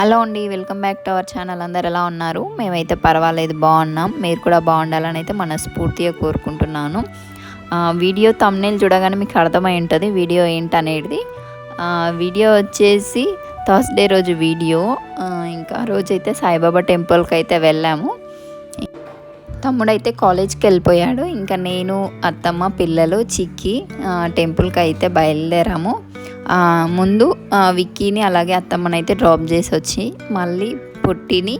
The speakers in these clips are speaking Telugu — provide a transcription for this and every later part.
హలో అండి welcome back to our channel. అందరు ఎలా ఉన్నారు? మేమైతే పర్వాలేదు బాగున్నాం. మీరు కూడా బాగుండాలని అయితే మనస్ఫూర్తిగా కోరుకుంటున్నాను. వీడియో తమ్నేల్ చూడగానే మీకు అర్థమై ఉంటుంది. వీడియో ఏంటనేది. వీడియో వచ్చేసి థర్స్డే రోజు వీడియో. ఇంకా రోజైతే సాయిబాబా టెంపుల్కి అయితే వెళ్ళాము. తమ్ముడైతే కాలేజ్కి వెళ్ళిపోయాడు ఇంకా నేను అత్తమ్మ పిల్లలు చిక్కి టెంపుల్కి అయితే బయలుదేరాము. ముందు విక్కీని అలాగే అత్తమ్మని అయితే డ్రాప్ చేసి వచ్చి మళ్ళీ పొట్టిని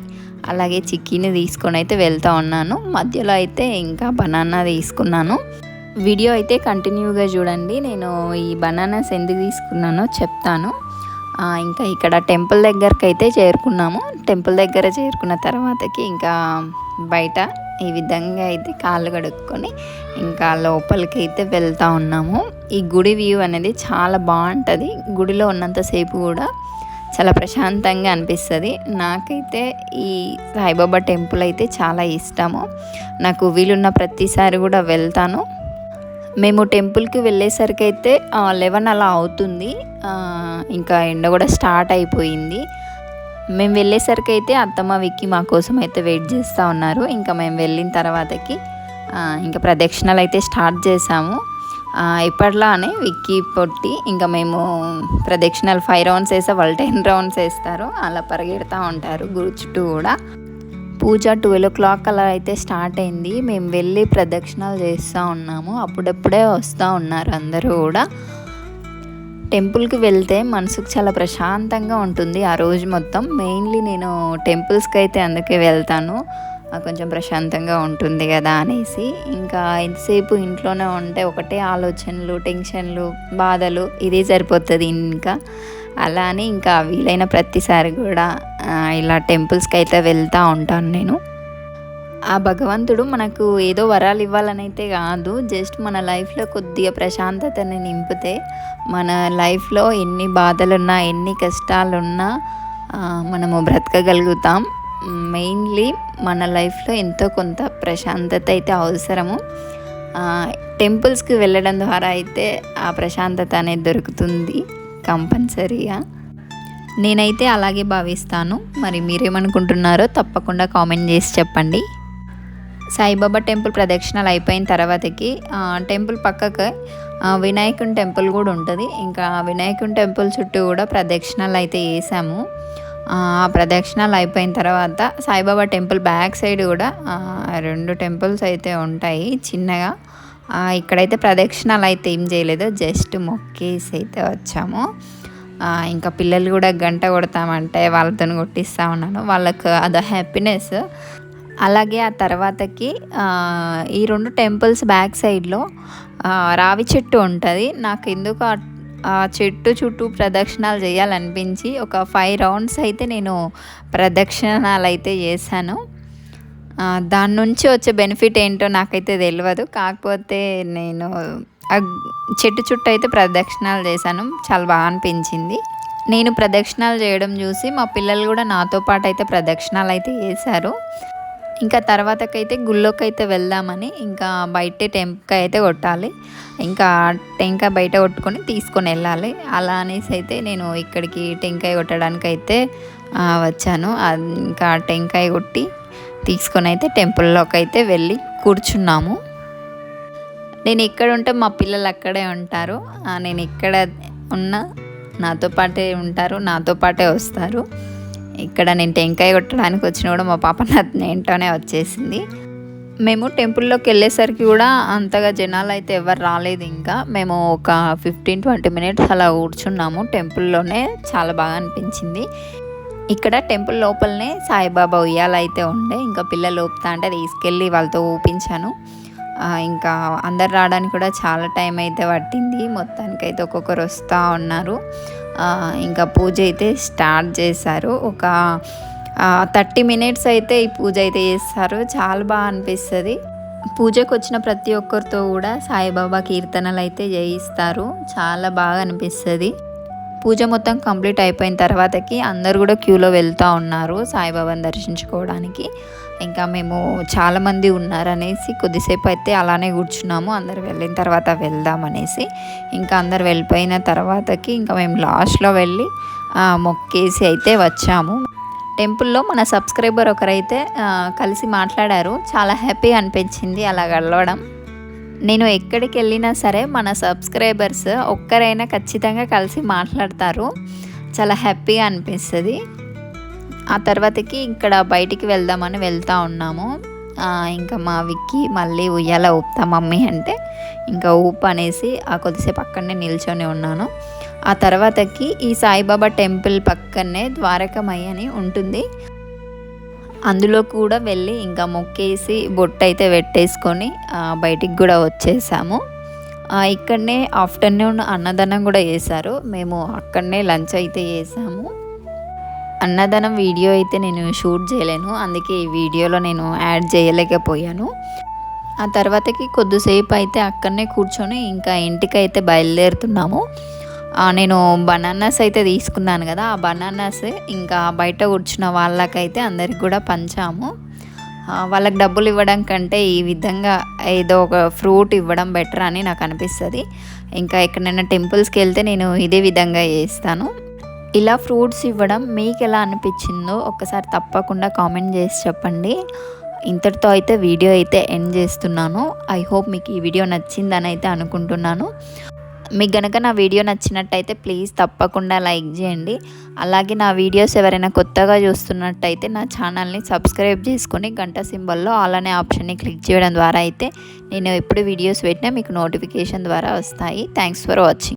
అలాగే చిక్కీని తీసుకొని అయితే వెళ్తూ ఉన్నాను. మధ్యలో అయితే ఇంకా బనానా తీసుకున్నాను. వీడియో అయితే కంటిన్యూగా చూడండి. నేను ఈ బనానాస్ ఎందుకు తీసుకున్నానో చెప్తాను. ఇంకా ఇక్కడ టెంపుల్ దగ్గరకు అయితే చేరుకున్నాము. టెంపుల్ దగ్గర చేరుకున్న తర్వాతకి ఇంకా బయట ఈ విధంగా అయితే కాళ్ళు కడుక్కొని ఇంకా లోపలికి అయితే వెళ్తూ ఉన్నాము. ఈ గుడి వ్యూ అనేది చాలా బాగుంటుంది. గుడిలో ఉన్నంతసేపు కూడా చాలా ప్రశాంతంగా అనిపిస్తుంది. నాకైతే ఈ సాయిబాబా టెంపుల్ అయితే చాలా ఇష్టము. నాకు వీలున్న ప్రతిసారి కూడా వెళ్తాను. మేము టెంపుల్కి వెళ్ళేసరికి అయితే లెవెన్ అలా అవుతుంది. ఇంకా ఎండ కూడా స్టార్ట్ అయిపోయింది. మేము వెళ్ళేసరికి అయితే అత్తమ్మ విక్కి మా కోసం అయితే వెయిట్ చేస్తూ ఉన్నారు. ఇంకా మేము వెళ్ళిన తర్వాతకి ఇంకా ప్రదక్షిణలు అయితే స్టార్ట్ చేసాము ఇప్పట్లోనే ఇప్పట్లానే విక్కీ పొట్టి ఇంకా మేము ప్రదక్షిణలు ఫైవ్ రౌండ్స్ వేస్తే వాళ్ళు టెన్ రౌండ్స్ వేస్తారు. అలా పరిగెడతా ఉంటారు గురు చుట్టూ కూడా. పూజ ట్వెల్వ్ ఓ క్లాక్ అలా అయితే స్టార్ట్ అయింది. మేము వెళ్ళి ప్రదక్షిణలు చేస్తూ ఉన్నాము. అప్పుడప్పుడే వస్తూ ఉన్నారు అందరూ కూడా. టెంపుల్కి వెళ్తే మనసుకు చాలా ప్రశాంతంగా ఉంటుంది ఆ రోజు మొత్తం. మెయిన్లీ నేను టెంపుల్స్కి అయితే అందుకే వెళ్తాను. కొంచెం ప్రశాంతంగా ఉంటుంది కదా అనేసి. ఇంకా ఎంతసేపు ఇంట్లోనే ఉంటే ఒకటే ఆలోచనలు టెన్షన్లు బాధలు ఇదే సరిపోతుంది ఇంకా. అలా అని ఇంకా వీలైన ప్రతిసారి కూడా ఇలా టెంపుల్స్కి అయితే వెళ్తూ ఉంటాను నేను. ఆ భగవంతుడు మనకు ఏదో వరాలు ఇవ్వాలనైతే అయితే కాదు జస్ట్ మన లైఫ్లో కొద్దిగా ప్రశాంతతని నింపితే మన లైఫ్లో ఎన్ని బాధలున్నా ఎన్ని కష్టాలున్నా మనము బ్రతకగలుగుతాం. మెయిన్లీ మన లైఫ్లో ఎంతో కొంత ప్రశాంతత అయితే అవసరము. టెంపుల్స్కి వెళ్ళడం ద్వారా అయితే ఆ ప్రశాంతత అనేది దొరుకుతుంది కంపల్సరీగా. నేనైతే అలాగే భావిస్తాను. మరి మీరేమనుకుంటున్నారో తప్పకుండా కామెంట్ చేసి చెప్పండి. సాయిబాబా టెంపుల్ ప్రదక్షిణలు అయిపోయిన తర్వాతకి టెంపుల్ పక్కకి వినాయకుని టెంపుల్ కూడా ఉంటుంది. ఇంకా వినాయకుని టెంపుల్ చుట్టూ కూడా ప్రదక్షిణలు అయితే వేసాము. ఆ ప్రదక్షిణలు అయిపోయిన తర్వాత సాయిబాబా టెంపుల్ బ్యాక్ సైడ్ కూడా రెండు టెంపుల్స్ అయితే ఉంటాయి చిన్నగా. ఇక్కడైతే ప్రదక్షిణలు అయితే ఏం చేయలేదు జస్ట్ మొక్కేసి అయితే వచ్చాము. ఇంకా పిల్లలు కూడా గంట కొడతామంటే వాళ్ళతో కొట్టిస్తా ఉన్నాను. వాళ్ళకు అదో హ్యాపీనెస్ అలాగే ఆ తర్వాతకి ఈ రెండు టెంపుల్స్ బ్యాక్ సైడ్లో రావి చెట్టు ఉంటుంది. నాకు ఎందుకు ఆ- చెట్టు చుట్టూ ప్రదక్షిణాలు చేయాలనిపించి ఒక ఫైవ్ రౌండ్స్ అయితే నేను ప్రదక్షిణాలు అయితే చేశాను దాని నుంచి వచ్చే బెనిఫిట్ ఏంటో నాకైతే తెలియదు కాకపోతే నేను చెట్టు చుట్టూ అయితే ప్రదక్షిణాలు చేశాను. చాలా బాగా అనిపించింది. నేను ప్రదక్షిణాలు చేయడం చూసి మా పిల్లలు కూడా నాతో పాటు అయితే ప్రదక్షిణాలు అయితే చేశారు. ఇంకా తర్వాతకైతే గుళ్ళోకైతే వెళ్దామని ఇంకా బయటే టెంకాయ అయితే కొట్టాలి. ఇంకా టెంకాయ బయట కొట్టుకొని తీసుకొని వెళ్ళాలి. అలా అనేసి అయితే నేను ఇక్కడికి టెంకాయ కొట్టడానికి అయితే వచ్చాను. ఇంకా టెంకాయ కొట్టి తీసుకొని అయితే టెంపుల్లోకి అయితే వెళ్ళి కూర్చున్నాము. నేను ఇక్కడ ఉంటే మా పిల్లలు అక్కడే ఉంటారు. నేను ఇక్కడ ఉన్న నాతో పాటే ఉంటారు నాతో పాటే వస్తారు. ఇక్కడ నేను టెంకాయ కొట్టడానికి వచ్చిన కూడా మా పాప నా ఏంటోనే వచ్చేసింది. మేము టెంపుల్లోకి వెళ్ళేసరికి కూడా అంతగా జనాలు అయితే ఎవరు రాలేదు ఇంకా. మేము ఒక ఫిఫ్టీన్ ట్వంటీ మినిట్స్ అలా కూర్చున్నాము. టెంపుల్లోనే చాలా బాగా అనిపించింది. ఇక్కడ టెంపుల్ లోపలనే సాయిబాబా ఉయ్యాల అయితే ఉండే. ఇంకా పిల్లలు ఊపుతా అంటే తీసుకెళ్ళి వాళ్ళతో ఊపించాను. ఇంకా అందరు రావడానికి కూడా చాలా టైం అయితే పట్టింది. మొత్తానికైతే ఒక్కొక్కరు వస్తూ ఉన్నారు. ఇంకా పూజ అయితే స్టార్ట్ చేశారు. ఒక థర్టీ మినిట్స్ అయితే ఈ పూజ అయితే చేస్తారు. చాలా బాగా అనిపిస్తుంది. పూజకు వచ్చిన ప్రతి ఒక్కరితో కూడా సాయిబాబా కీర్తనలు అయితే చేయిస్తారు. చాలా బాగా అనిపిస్తుంది. పూజ మొత్తం కంప్లీట్ అయిపోయిన తర్వాతకి అందరు కూడా క్యూలో వెళ్తూ ఉన్నారు సాయిబాబాని దర్శించుకోవడానికి. ఇంకా మేము చాలామంది ఉన్నారనేసి కొద్దిసేపు అయితే అలానే కూర్చున్నాము. అందరు వెళ్ళిన తర్వాత వెళ్దాం అనేసి. ఇంకా అందరు వెళ్ళిపోయిన తర్వాతకి ఇంకా మేము లాస్ట్లో వెళ్ళి మొక్కేసి అయితే వచ్చాము. టెంపుల్లో మన సబ్స్క్రైబర్ ఒకరైతే కలిసి మాట్లాడారు. చాలా హ్యాపీ అనిపించింది అలా కలవడం నేను ఎక్కడికి వెళ్ళినా సరే మన సబ్స్క్రైబర్స్ ఒక్కరైనా ఖచ్చితంగా కలిసి మాట్లాడతారు. చాలా హ్యాపీగా అనిపిస్తుంది. ఆ తర్వాతకి ఇక్కడ బయటికి వెళ్దామని వెళ్తా ఉన్నాము. ఇంకా మా విక్కి మళ్ళీ ఉయ్యాల ఊపుతా మమ్మీ అంటే ఇంకా ఊపు అనేసి ఆ కొద్దిసేపు అక్కడనే నిల్చొని ఉన్నాను. ఆ తర్వాతకి ఈ సాయిబాబా టెంపుల్ పక్కనే ద్వారకమయ్య అని ఉంటుంది. అందులో కూడా వెళ్ళి ఇంకా మొక్కేసి బొట్టు అయితే పెట్టేసుకొని బయటికి కూడా వచ్చేసాము. ఇక్కడనే ఆఫ్టర్నూన్ అన్నదానం కూడా చేశారు. మేము అక్కడనే లంచ్ అయితే చేసాము. అన్నదానం వీడియో అయితే నేను షూట్ చేయలేను. అందుకే ఈ వీడియోలో నేను యాడ్ చేయలేకపోయాను. ఆ తర్వాతకి కొద్దిసేపు అయితే అక్కడనే కూర్చొని ఇంకా ఇంటికి అయితే బయలుదేరుతున్నాము నేను బనానాస్ అయితే తీసుకున్నాను కదా ఆ బనానాస్ ఇంకా బయట కూర్చున్న వాళ్ళకైతే అందరికి కూడా పంచాము. వాళ్ళకి డబ్బులు ఇవ్వడం కంటే ఈ విధంగా ఏదో ఒక ఫ్రూట్ ఇవ్వడం బెటర్ అని నాకు అనిపిస్తుంది. ఇంకా ఎక్కడైనా టెంపుల్స్కి వెళ్తే నేను ఇదే విధంగా చేస్తాను. ఇలా ఫ్రూట్స్ ఇవ్వడం మీకు ఎలా అనిపించిందో ఒకసారి తప్పకుండా కామెంట్ చేసి చెప్పండి. ఇంతటితో అయితే వీడియో అయితే ఎండ్ చేస్తున్నాను. ఐ హోప్ మీకు ఈ వీడియో నచ్చిందని అయితే అనుకుంటున్నాను. మీకు గనక నా వీడియో నచ్చినట్టయితే ప్లీజ్ తప్పకుండా లైక్ చేయండి. అలాగే నా వీడియోస్ ఎవరైనా కొత్తగా చూస్తున్నట్టయితే నా ఛానల్ని సబ్స్క్రైబ్ చేసుకొని గంట సింబల్లో అలానే ఆప్షన్ని క్లిక్ చేయడం ద్వారా అయితే నేను ఎప్పుడు వీడియోస్ పెట్టినా మీకు నోటిఫికేషన్ ద్వారా వస్తాయి. Thanks for watching.